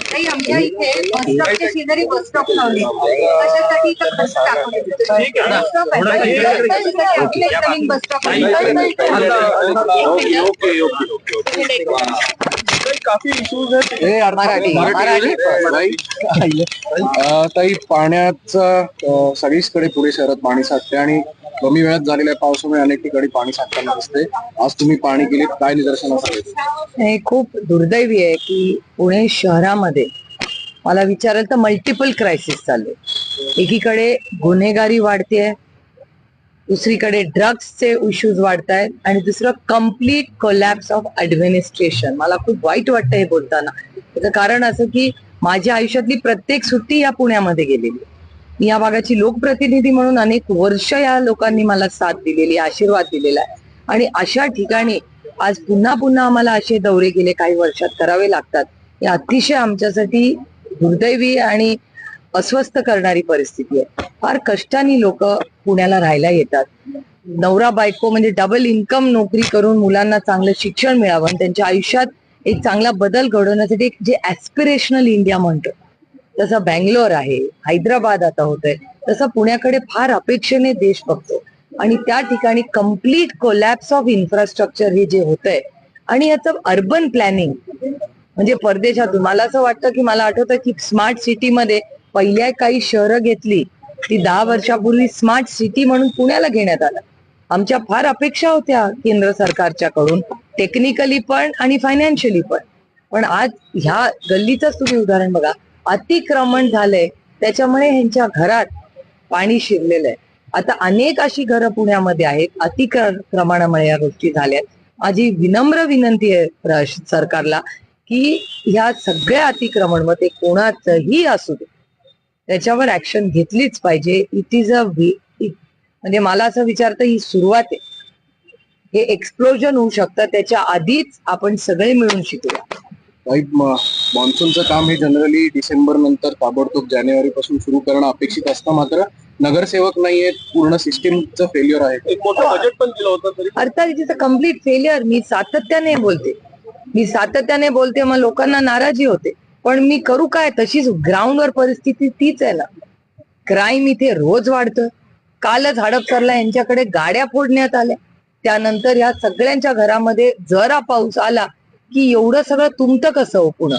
काही आमच्या इथे बस स्टॉपच्या शेजारी बस स्टॉप लावले कशासाठी टाकवले बस स्टॉप आहे इथे एक नवीन बस स्टॉप काफी इश्यूज आहेत. मराठी मराठी अं, ताई पाण्याचं सगळीचकडे पुणे शहरात पाणी साठते आणि कमी वेळात झालेल्या पावसामुळे अनेक ठिकाणी पाणी साठताना दिसते. आज तुम्ही पाणी गेलीत काय निदर्शनास आले? हे खूप दुर्दैवी आहे की पुणे शहरामध्ये मला विचाराल तर मल्टिपल क्रायसिस चालू आहे. एकीकडे गुन्हेगारी वाढतेय दुसरीकडे ड्रग्सचे इश्यूज वाढत आहेत आणि दुसरं कंप्लीट कोलॅप्स ऑफ ऍडमिनिस्ट्रेशन मला खूप वाईट वाटतं हे बोलताना. त्याचं कारण असं की माझ्या आयुष्यातली प्रत्येक सुट्टी या पुण्यामध्ये गेलेली. मी या भागाची लोकप्रतिनिधी म्हणून अनेक वर्ष या लोकांनी मला साथ दिलेली आशीर्वाद दिलेला आहे. आणि अशा ठिकाणी आज पुन्हा पुन्हा आम्हाला असे दौरे गेले काही वर्षात करावे लागतात. हे अतिशय आमच्यासाठी दुर्दैवी आणि अस्वस्थ करणारी परिस्थिती आहे. फार कष्टाने लोक पुण्याला राहायला येतात. नवरा बायको म्हणजे डबल इन्कम नोकरी करून मुलांना चांगलं शिक्षण मिळावं आणि त्यांच्या आयुष्यात एक चांगला बदल घडवण्यासाठी एक जे ऍस्पिरेशनल इंडिया म्हणतो. तसं बँगलोर आहे हैदराबाद आता होतंय तसं पुण्याकडे फार अपेक्षेने देश बघतो. आणि त्या ठिकाणी कंप्लीट कोलॅप्स ऑफ इन्फ्रास्ट्रक्चर हे जे होतंय आणि याचं अर्बन प्लॅनिंग म्हणजे परदेशातून. मला असं वाटतं की मला आठवतं की स्मार्ट सिटीमध्ये पहिल्या काही शहरं घेतली ती दहा वर्षापूर्वी स्मार्ट सिटी म्हणून पुण्याला घेण्यात आलं. आमच्या फार अपेक्षा होत्या केंद्र सरकारच्या कडून टेक्निकली पण आणि फायनान्शियली पण. पण आज ह्या गल्लीचंच तुम्ही उदाहरण बघा अतिक्रमण झालंय त्याच्यामुळे ह्यांच्या घरात पाणी शिरलेलं आहे आता अनेक अशी घरं पुण्यामध्ये आहेत अतिक्रमणामुळे या गोष्टी झाल्या माझी विनम्र विनंती आहे सरकारला की ह्या सगळ्या अतिक्रमण मग ते कोणाचंही असू दे त्याच्यावर ऍक्शन घेतलीच पाहिजे. इट इज अ म्हणजे मला असं विचारतं ही सुरुवात आहे. हे एक्सप्लोजन होऊ शकतं. त्याच्या आधीच आपण सगळे मिळून शिकूया. मान्सूनचं काम हे जनरली डिसेंबर नंतर ताबडतोब जानेवारी पासून सुरू करणं अपेक्षित असतं. मात्र नगरसेवक नाहीयेत पूर्ण सिस्टीमचं फेल्युअर आहे. एक मोठं बजेट पण दिलं होतं तरी. अर्थात it is a complete failure मी सातत्याने बोलते. मी सातत्याने बोलते मग लोकांना नाराजी होते. पण मी करू काय? तशीच ग्राउंडवर परिस्थिती तीच आहे ना. क्राईम इथे रोज वाढतं. कालच हडपसरला यांच्याकडे गाड्या फोडण्यात आल्या. त्यानंतर या सगळ्यांच्या घरामध्ये जरा पाऊस आला की एवढं सगळं तुमतं कसं हो पुन्हा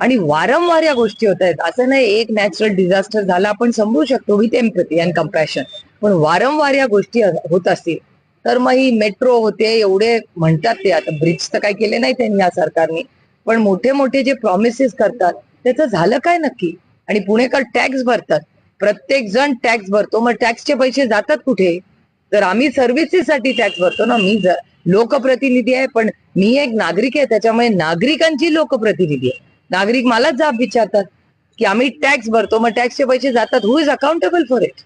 आणि वारंवार या गोष्टी होत आहेत. असं नाही एक नॅचरल डिझास्टर झाला आपण समजू शकतो. विथ एम्पथी अँड कम्पॅशन पण वारंवार या गोष्टी होत असतील. तर मग ही मेट्रो होते एवढे म्हणतात ते. आता ब्रिज तर काय केले नाही त्यांनी या सरकारने. पण मोठे मोठे जे प्रॉमिसेस करतात त्याचं झालं काय नक्की? आणि पुणेकर टॅक्स भरतात. प्रत्येक जण टॅक्स भरतो. मग टॅक्सचे पैसे जातात कुठे? तर आम्ही सर्व्हिसेससाठी टॅक्स भरतो ना. मी लोकप्रतिनिधी आहे पण मी एक नागरिक आहे. त्याच्यामुळे नागरिकांची लोकप्रतिनिधी आहे. नागरिक मलाच जाब विचारतात की आम्ही टॅक्स भरतो. मग टॅक्सचे पैसे जातात. Who is accountable for it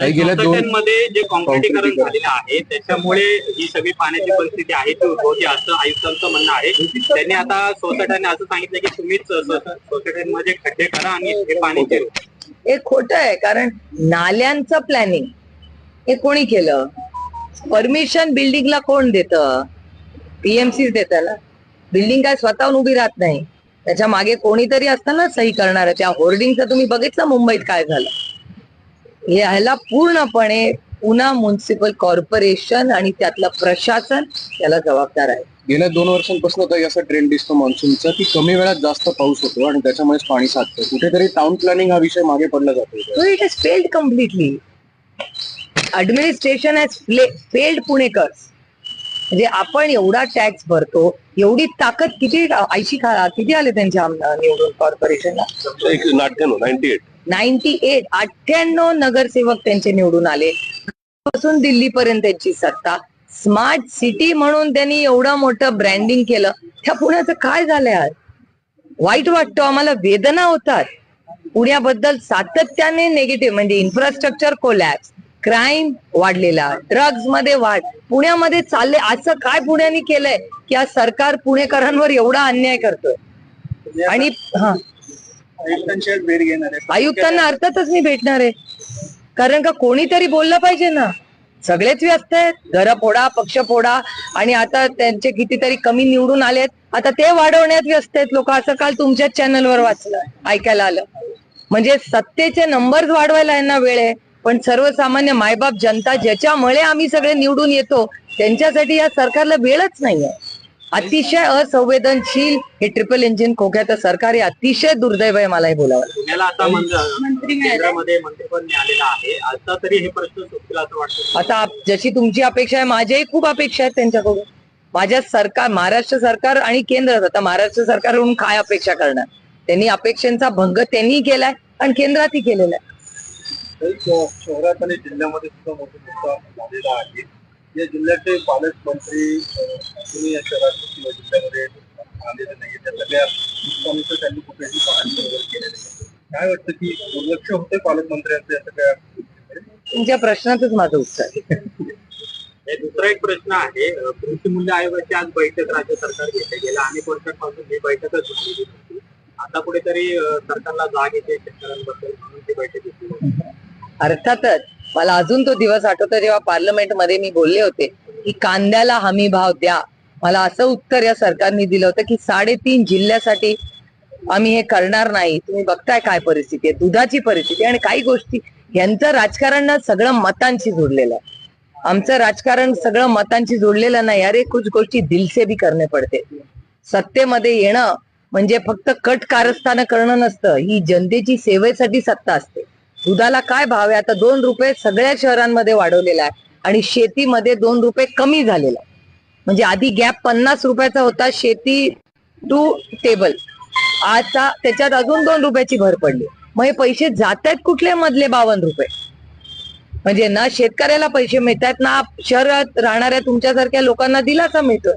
मध्ये जे कॉन्क्रिटीकरण. झालेलं आहे त्याच्यामुळे ही सगळी पाण्याची परिस्थिती आहे ती उद्भवते असं आयुक्तांचं म्हणणं आहे त्यांनी आता सोसायट्याने असं सांगितलं की तुम्हीच सोसायट्यांमध्ये खड्डे करा आणि हे पाणी. हे खोटं आहे कारण नाल्यांचं प्लॅनिंग हे कोणी केलं? परमिशन बिल्डिंगला कोण देतं? पीएमसी देत ना. बिल्डिंग काय स्वतःहून उभी राहत नाही. त्याच्यामागे कोणीतरी असतं ना सही करणार त्या होर्डिंगचं तुम्ही बघितलं मुंबईत काय झालं? हे ह्याला पूर्णपणे पुन्हा म्युन्सिपल कॉर्पोरेशन आणि त्यातलं प्रशासन याला जबाबदार आहे. गेल्या दोन वर्षांपासून ताई असा ट्रेंड दिसतो मान्सूनचा की कमी वेळात जास्त पाऊस होतो आणि त्याच्यामुळेच पाणी साठतं कुठेतरी टाउन प्लॅनिंग हा विषय मागे पडला जातो. Has failed completely. Administration has fla- failed Punekars म्हणजे आपण एवढा टॅक्स भरतो एवढी ताकद किती ऐंशी खा- किती आले त्यांच्या निवडून कॉर्पोरेशनला नाईन्टी एट नाईन्टी एट अठ्ठ्याण्णव नगरसेवक त्यांचे निवडून आले. पासून दिल्लीपर्यंत त्यांची सत्ता. स्मार्ट सिटी म्हणून त्यांनी एवढं मोठं ब्रँडिंग केलं. त्या पुण्याचं काय झालंय आज वाईट वाटतं आम्हाला वेदना होतात. पुण्याबद्दल सातत्याने निगेटिव्ह म्हणजे इन्फ्रास्ट्रक्चर कोलॅप्स क्राईम वाढलेला ड्रग्जमध्ये वाढ. पुण्यामध्ये चालले असं काय पुण्याने केलंय? की आज सरकार पुणेकरांवर एवढा अन्याय करतोय. आणि हा. भेट घेणार आहे. आयुक्तांना अर्थातच मी भेटणार आहे. कारण का कोणीतरी बोललं पाहिजे ना. सगळेच व्यस्त आहेत. घर फोडा पक्ष फोडा. आणि आता त्यांचे कितीतरी कमी निवडून आलेत. आता ते वाढवण्यात व्यस्त आहेत लोक. असं काल तुमच्याच चॅनलवर वाचलं ऐकायला आलं. म्हणजे सत्तेचे नंबर्स वाढवायला यांना वेळ आहे. पण सर्वसामान्य मायबाप जनता ज्याच्यामुळे आम्ही सगळे निवडून येतो त्यांच्यासाठी या सरकारला वेळच नाहीये. अतिशय असंवेदनशील हे ट्रिपल इंजिन खोक्याचं सरकार हे अतिशय दुर्दैव आहे मला हे बोलावं. पुण्याला आता मंत्री केंद्रामध्ये मंत्रिपद मिळालेलं आहे. आता तरी हे प्रश्न सुटतील असं वाटतं. आता आप- जशी तुमची अपेक्षा आहे माझ्याही खूप अपेक्षा आहेत त्यांच्याकडून. माझ्या सरकार महाराष्ट्र सरकार आणि केंद्र आता महाराष्ट्र सरकारकडून काय अपेक्षा करणार? त्यांनी अपेक्षांचा भंग त्यांनी केलाय आणि केंद्रातही केलेला आहे. तरी शहरात आणि जिल्ह्यामध्ये सुद्धा मोठे झालेलं आहे. या जिल्ह्याचे पालकमंत्री या शहरात किंवा जिल्ह्यामध्ये आलेले नाही त्या सगळ्या नुकसानीचं त्यांनी कुठेही पाहणी वगैरे केलेलं नाही. काय वाटतं की दुर्लक्ष होते पालकमंत्र्यांचं या सगळ्या? तुमच्या प्रश्नातच माझं उत्तर आहे. हे दुसरा एक प्रश्न आहे. कृषी मूल्य आयोगाची आज बैठक राज्य सरकार घेते गेल्या अनेक वर्षांपासून ही बैठकच नव्हती आता कुठेतरी सरकारला जाग येते शेतकऱ्यांबद्दल म्हणून ती बैठक घेतली. अर्थातच मला अजून तो दिवस आठवतो जेव्हा पार्लमेंटमध्ये मी बोलले होते की कांद्याला हमी भाव द्या. मला असं उत्तर या सरकारने दिलं होतं की साडेतीन जिल्ह्यासाठी आम्ही हे करणार नाही. तुम्ही बघताय काय परिस्थिती आहे दुधाची परिस्थिती आणि काही गोष्टी. यांचं राजकारण ना सगळं मतांशी जोडलेलं आहे. आमचं राजकारण सगळं मतांशी जोडलेलं नाही. अरे कुछ गोष्टी दिलसे भी करणे पडते. सत्तेमध्ये येणं म्हणजे फक्त कट कारस्थानं करणं नसतं. ही जनतेची सेवेसाठी सत्ता असते. दुधाला काय भाव आहे? आता दोन रुपये सगळ्या शहरांमध्ये वाढवलेला आहे. आणि शेतीमध्ये दोन रुपये कमी झालेला आहे. म्हणजे आधी गॅप पन्नास रुपयाचा होता शेती टू टेबल आता त्याच्यात अजून दोन रुपयाची भर पडली. मग हे पैसे जात आहेत कुठले मधले बावन्न रुपये? म्हणजे ना शेतकऱ्याला पैसे मिळतात ना शहरात राहणाऱ्या तुमच्यासारख्या लोकांना दिलासा मिळतोय.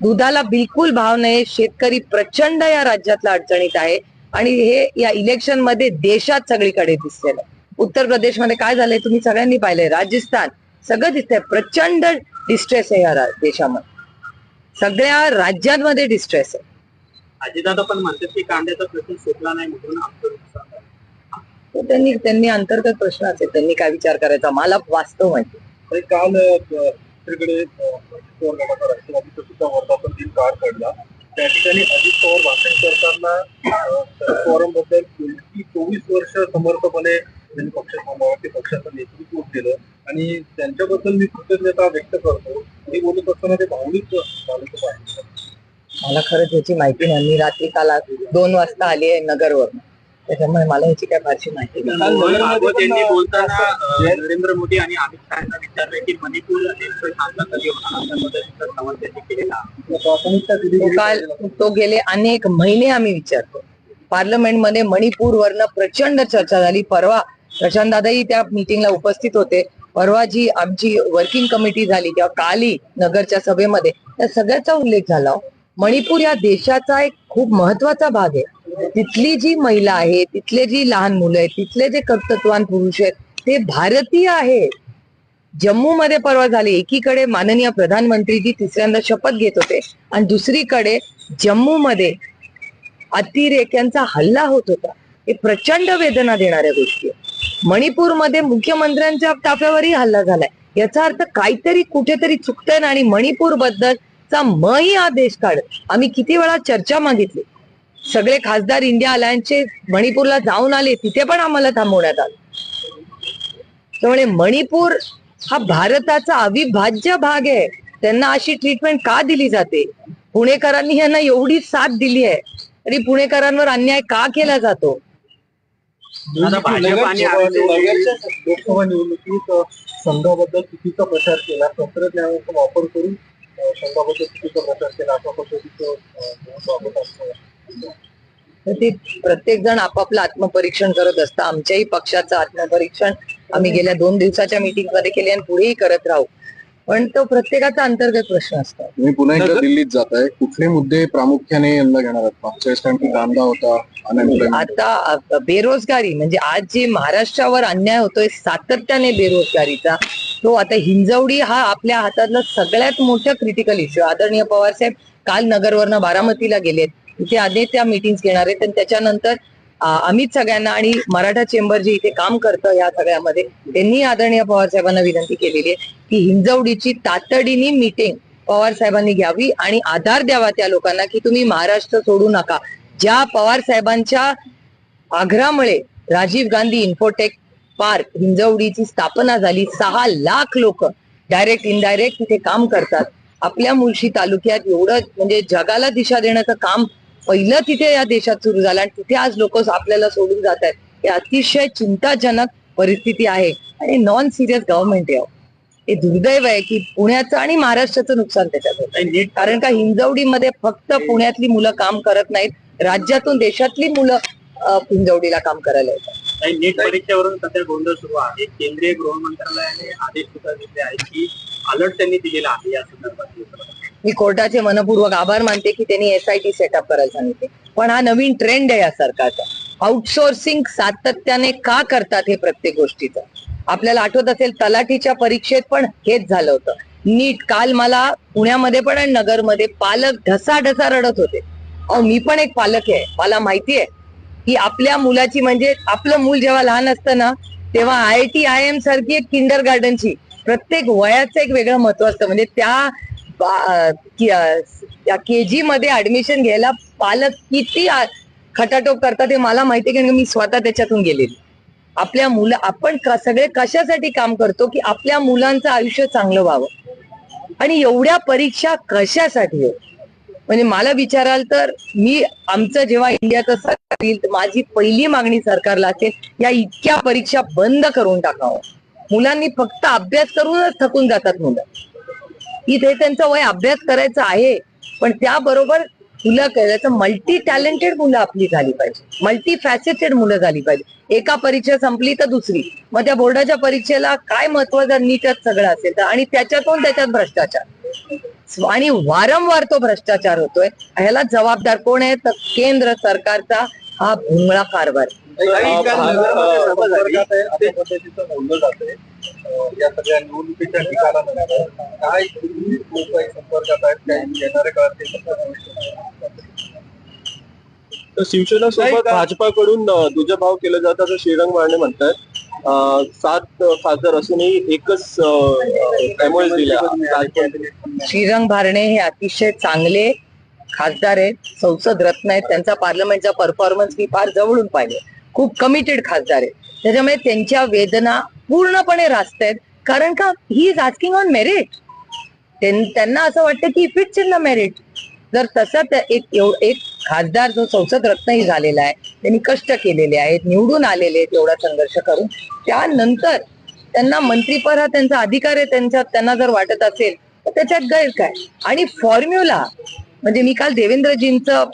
दुधाला बिलकुल भाव नाही. शेतकरी प्रचंड या राज्यातला अडचणीत आहे. आणि हे या इलेक्शनमध्ये देशात सगळीकडे दिसलेलं. उत्तर प्रदेशमध्ये काय झालंय तुम्ही सगळ्यांनी पाहिलंय. राजस्थान सगळं दिसतंय. प्रचंड डिस्ट्रेस आहे या देशामध्ये. सगळ्या राज्यांमध्ये डिस्ट्रेस आहे. अजितदादा पण म्हणतात की कांद्याचा प्रश्न सुटला नाही म्हणून. तर त्यांनी त्यांनी अंतर्गत प्रश्न असेल त्यांनी काय विचार करायचा? मला वास्तव माहिती काल दुसरीकडे सुद्धा वर्धापन दिन पार पडला. त्या ठिकाणी अजित पवार भाषण करताना शरद पवारांबद्दल गेली चोवीस वर्ष समर्थपणे त्यांनी पक्ष थांबावा पक्षाचं नेतृत्व केलं. आणि त्यांच्याबद्दल मी कृतज्ञता व्यक्त करतो. हे बोलत असताना ते भावनिक झालं मला खरंच याची माहिती नाही. मी रात्री काल दोन वाजता आली आहे नगरवर त्याच्यामुळे मला याची काय फारशी माहिती नाही. बोलताना नरेंद्र मोदी आणि अमित शहा यांना विचारलं की मणिपूर काल तो गेले अनेक महिने आम्ही विचारतो. पार्लमेंटमध्ये मणिपूर वरनं प्रचंड चर्चा झाली. परवा प्रशांत दादाही त्या मिटिंगला उपस्थित होते. परवा जी आमची वर्किंग कमिटी झाली किंवा काली नगरच्या सभेमध्ये त्या सगळ्याचा उल्लेख झाला. हो. मणिपूर या देशाचा एक खूप महत्त्वाचा भाग आहे. तिथली जी महिला आहे तिथले जी लहान मुलं आहेत तिथले जे कर्तृत्वान पुरुष आहेत ते भारतीय आहेत जम्मू मध्ये परवा झाले एकीकडे माननीय प्रधानमंत्रीजी तिसऱ्यांदा शपथ घेत होते आणि दुसरीकडे जम्मू मध्ये अतिरेक्यांचा हल्ला होत होता. हे प्रचंड वेदना देणाऱ्या गोष्टी मणिपूरमध्ये मुख्यमंत्र्यांच्या ताफ्यावरही हल्ला झालाय. याचा अर्थ काहीतरी कुठेतरी चुकतंय ना आणि मणिपूरबद्दल बद्दलचा मही आदेश काढ. आम्ही किती वेळा चर्चा मागितली. सगळे खासदार इंडिया अलायन्सचे मणिपूरला जाऊन आले तिथे पण आम्हाला थांबवण्यात आलं. त्यामुळे मणिपूर हा भारताचा अविभाज्य भाग आहे. त्यांना अशी ट्रीटमेंट का दिली जाते? पुणेकरांनी यांना एवढी साथ दिली आहे. तरी पुणेकरांवर अन्याय का केला जातो? लोकसभा निवडणुकीत संघाबद्दल चुकीचा प्रचार केला? तंत्रज्ञानाचा वापर करून ते प्रत्येक जण आपापलं आत्मपरीक्षण करत असतं. आमच्याही पक्षाचं आत्मपरीक्षण आम्ही गेल्या दोन दिवसाच्या मीटिंगमध्ये केले आणि पुढेही करत राहू. पण तो प्रत्येकाचा अंतर्गत प्रश्न असतो. तुम्ही पुन्हा एकदा दिल्लीत जाताय. कुठले मुद्दे प्रामुख्याने यंदा घेणार आहात? मागच्या वेळेस कांदा होता आता बेरोजगारी म्हणजे आज जे महाराष्ट्रावर अन्याय होतोय सातत्याने बेरोजगारीचा तो आता हिंजवडी हा आपल्या हातातला सगळ्यात मोठा क्रिटिकल इश्यू आदरणीय पवार साहेब काल नगरवरनं बारामतीला गेलेत. इथे अनेक त्या मिटिंग घेणार आहेत. आणि त्याच्यानंतर आ- आम्हीच सगळ्यांना आणि मराठा चेंबर जे इथे काम करतं या सगळ्यामध्ये त्यांनी आदरणीय पवार साहेबांना विनंती केलेली आहे की हिंजवडीची तातडीने मीटिंग पवार साहेबांनी घ्यावी आणि आधार द्यावा त्या लोकांना की तुम्ही महाराष्ट्र सोडू नका. ज्या पवार साहेबांच्या आग्रहामुळे राजीव गांधी इन्फोटेक पार्क हिंजवडीची स्थापना झाली. सहा लाख लोक डायरेक्ट इनडायरेक्ट तिथे काम करतात. आपल्या मुळशी तालुक्यात एवढं म्हणजे जगाला दिशा देण्याचं काम पहिलं तिथे या देशात सुरू झालं आणि तिथे आज लोक आपल्याला सोडून जात आहेत. हे अतिशय चिंताजनक परिस्थिती आहे. आणि नॉन सिरियस गव्हर्नमेंट आहे. हे दुर्दैव आहे की पुण्याचं आणि महाराष्ट्राचं नुकसान त्याच्यात होतं. कारण का हिंजवडीमध्ये फक्त पुण्यातली मुलं काम करत नाहीत. राज्यातून देशातली मुलं हिंजवडीला काम करायला येतात. काही नीट परीक्षेवरून सध्या गोंधळ सुरू आहे. केंद्रीय गृह मंत्रालयाने आदेश सुद्धा दिले आहेत की अलर्ट त्यांनी दिलेला आहे या संदर्भात मी कोर्टाचे मनपूर्वक आभार मानते की त्यांनी एसआयटी सेटअप करायला सांगितले. पण हा नवीन ट्रेंड आहे या सरकारचा. आउटसोर्सिंग सातत्याने का करतात हे प्रत्येक गोष्टीचं? आपल्याला आठवत असेल तलाठीच्या परीक्षेत पण हेच झालं होतं. नीट काल मला पुण्यामध्ये पण आणि नगरमध्ये पालक ढसा ढसा रडत होते. अहो मी पण एक पालक आहे. मला माहिती आहे. की आपल्या मुलाची म्हणजे आपलं मूल जेव्हा लहान असतं ना तेव्हा आय टी आय एम सारखी एक किंडर गार्डनची प्रत्येक वयाचं एक वेगळं महत्त्व असतं. म्हणजे त्या के जी मध्ये ऍडमिशन घ्यायला पालक किती खटाटोप करतात हे मला माहिती कारण मी स्वतः त्याच्यातून गेलेली. आपल्या मुलं आपण सगळे कशासाठी काम करतो की आपल्या मुलांचं आयुष्य चांगलं व्हावं? आणि एवढ्या परीक्षा कशासाठी हो? म्हणजे मला विचाराल तर मी आमचं जेव्हा इंडियाचं सरकार येईल माझी पहिली मागणी सरकारला असेल या इतक्या परीक्षा बंद करून टाकावं. मुलांनी फक्त अभ्यास करूनच थकून जातात मुलं. इथे त्यांचं वय अभ्यास करायचं आहे पण त्याबरोबर तुला करायचं मल्टी टॅलेंटेड मुलं आपली झाली पाहिजे. मल्टी फॅसेटेड मुलं झाली पाहिजे. एका परीक्षा संपली तर दुसरी. मग त्या बोर्डाच्या परीक्षेला काय महत्त्व जर नीटच सगळं असेल तर? आणि त्याच्यातून त्याच्यात भ्रष्टाचार. आणि वारंवार तो भ्रष्टाचार होतोय. ह्याला जबाबदार कोण आहे? तर केंद्र सरकारचा हा भोंगळा कारभार. या सगळ्या निवडणुकीच्या निकालानंतर काय लोक संपर्कात आहेत काही येणाऱ्या काळात ते संपर्क तर शिवसेना सोबत भाजपाकडून दुजाभाव केला जात असं श्रीरंग मारणे म्हणतात सात अ, खासदार असूनही एकच एमओएस दिला श्रीरंग भारणे हे अतिशय चांगले खासदार आहेत संसद रत्न आहेत. त्यांचा पार्लमेंटचा परफॉर्मन्स मी फार जवळून पाहिले खूप कमिटेड खासदार आहेत. त्याच्यामुळे त्यांच्या वेदना पूर्णपणे रास्त आहेत. कारण का he is asking on merit त्यांना असं वाटतं की फिट्स इन द मेरिट जर तसा एक एक खासदार जो संसद रत्नही झालेला आहे त्यांनी कष्ट केलेले आहेत निवडून आलेले आहेत एवढा संघर्ष करून. त्यानंतर त्यांना मंत्रीपद हा त्यांचा अधिकार आहे त्यांच्या त्यांना जर वाटत असेल तर त्याच्यात गैर काय? आणि फॉर्म्युला म्हणजे मी काल देवेंद्रजींचं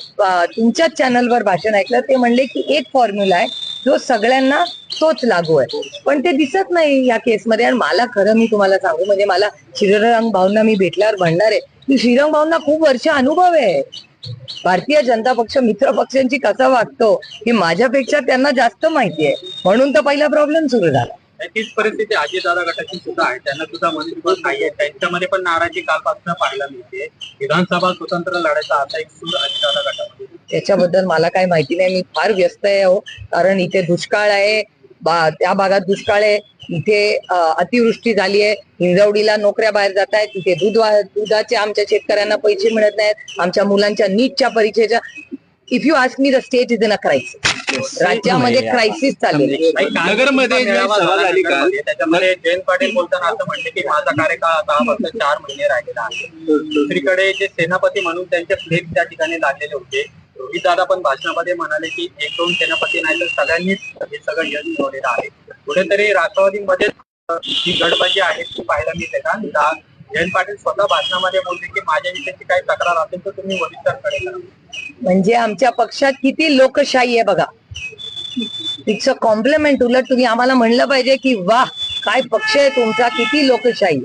तुमच्याच चॅनलवर भाषण ऐकलं ते म्हणले की एक फॉर्म्युला आहे जो सगळ्यांना तोच लागू आहे. पण ते दिसत नाही या केसमध्ये. आणि मला खरं मी तुम्हाला सांगू म्हणजे मला श्रीरंग भाऊंना मी भेटल्यावर म्हणणार आहे की श्रीरंग भाऊंना खूप वर्ष अनुभव आहे. भारतीय जनता पक्ष मित्र पक्षांची कसा वागतो हे माझ्यापेक्षा त्यांना जास्त माहिती आहे. म्हणून तर पहिला प्रॉब्लेम सुरू झाला. तीच परिस्थिती अजितदादा गटाची सुद्धा आहे. त्यांना सुद्धा मनुष्यबळ नाहीये. त्यांच्यामध्ये पण नाराजी कालपासून पाहायला मिळते. विधानसभा स्वतंत्र लढायचा आता एक सूर अजितदादा गटामध्ये. त्याच्याबद्दल मला काही माहिती नाही. मी फार व्यस्त आहे हो कारण इथे दुष्काळ आहे. बा- त्या भागात दुष्काळ आहे. इथे अतिवृष्टी झाली आहे. हिंजवडीला नोकऱ्या बाहेर जात आहेत. तिथे दूध दुधाचे आमच्या शेतकऱ्यांना पैसे मिळत नाहीत. आमच्या मुलांच्या नीटच्या परीक्षेच्या if you ask me the state is in a crisis राज्यामध्ये क्रायसिस चाललेली आहे. नगरमध्ये सभा झाली का? त्याच्यामध्ये जयंत पाटील बोलताना असं म्हणले की माझा कार्यकाळ आता फक्त चार महिने राहिलेला आहे. दुसरीकडे जे सेनापती म्हणून त्यांचे फ्लेक्स त्या ठिकाणी लागलेले होते. दादा पण भाषणामध्ये म्हणाले की एक दोन सेनापती नाही तर सगळ्यांनीच हे सगळं यश मिळवलेलं आहे. कुठेतरी राष्ट्रवादीमध्ये ही गडबाजी आहे ती पाहायला मिळते का? जयंत पाटील स्वतः भाषणामध्ये बोलले की माझ्या विषयाची काही तक्रार असेल तर तुम्ही वरिष्ठांकडे करा. म्हणजे आमच्या पक्षात किती लोकशाही आहे बघा. It's a compliment. उलट तुम्ही आम्हाला म्हणलं पाहिजे की वाह काय पक्ष आहे तुमचा किती लोकशाही आहे.